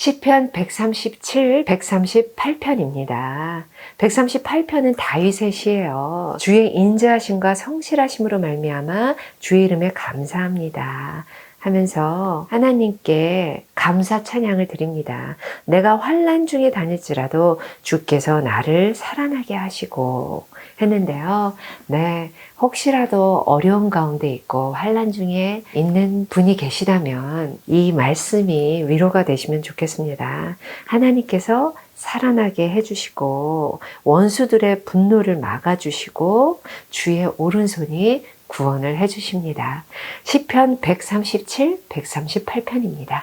시편 137, 138편입니다. 138편은 다윗의 시예요. 주의 인자하심과 성실하심으로 말미암아 주의 이름에 감사합니다. 하면서 하나님께 감사 찬양을 드립니다. 내가 환란 중에 다닐지라도 주께서 나를 살아나게 하시고 했는데요. 네, 혹시라도 어려운 가운데 있고 환란 중에 있는 분이 계시다면 이 말씀이 위로가 되시면 좋겠습니다. 하나님께서 살아나게 해주시고 원수들의 분노를 막아주시고 주의 오른손이 구원을 해주십니다. 시편 137, 138편입니다.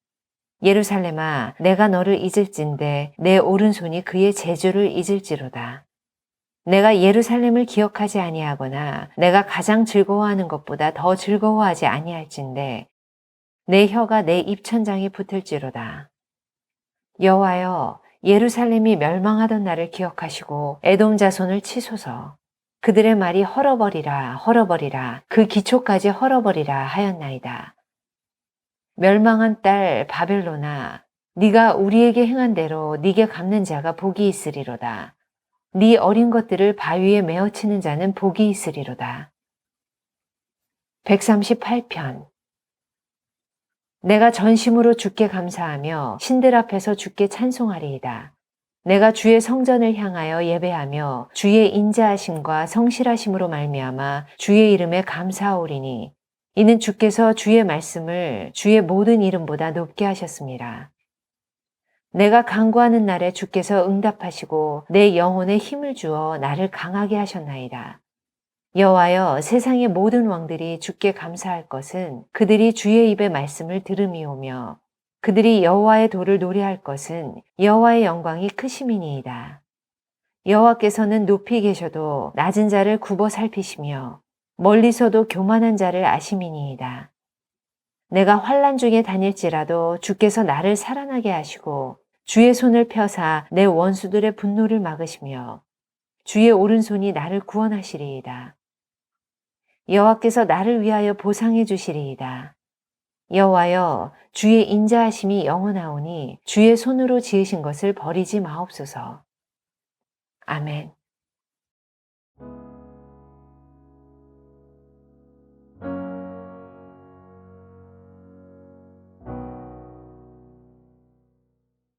예루살렘아, 내가 너를 잊을진데 내 오른손이 그의 제주를 잊을지로다. 내가 예루살렘을 기억하지 아니하거나 내가 가장 즐거워하는 것보다 더 즐거워하지 아니할진데 내 혀가 내 입천장에 붙을지로다. 여호와여, 예루살렘이 멸망하던 날을 기억하시고 에돔 자손을 치소서. 그들의 말이 헐어버리라, 헐어버리라, 그 기초까지 헐어버리라 하였나이다. 멸망한 딸 바벨로나, 네가 우리에게 행한 대로 네게 갚는 자가 복이 있으리로다. 네 어린 것들을 바위에 메어치는 자는 복이 있으리로다. 138편 내가 전심으로 주께 감사하며 신들 앞에서 주께 찬송하리이다. 내가 주의 성전을 향하여 예배하며 주의 인자하심과 성실하심으로 말미암아 주의 이름에 감사하오리니 이는 주께서 주의 말씀을 주의 모든 이름보다 높게 하셨습니다. 내가 강구하는 날에 주께서 응답하시고 내 영혼에 힘을 주어 나를 강하게 하셨나이다. 여호와여 세상의 모든 왕들이 주께 감사할 것은 그들이 주의 입의 말씀을 들음이오며 그들이 여호와의 도를 노래할 것은 여호와의 영광이 크심이니이다. 여호와께서는 높이 계셔도 낮은 자를 굽어 살피시며 멀리서도 교만한 자를 아심이니이다. 내가 환란 중에 다닐지라도 주께서 나를 살아나게 하시고 주의 손을 펴사 내 원수들의 분노를 막으시며 주의 오른손이 나를 구원하시리이다. 여호와께서 나를 위하여 보상해 주시리이다. 여호와여 주의 인자하심이 영원하오니 주의 손으로 지으신 것을 버리지 마옵소서. 아멘.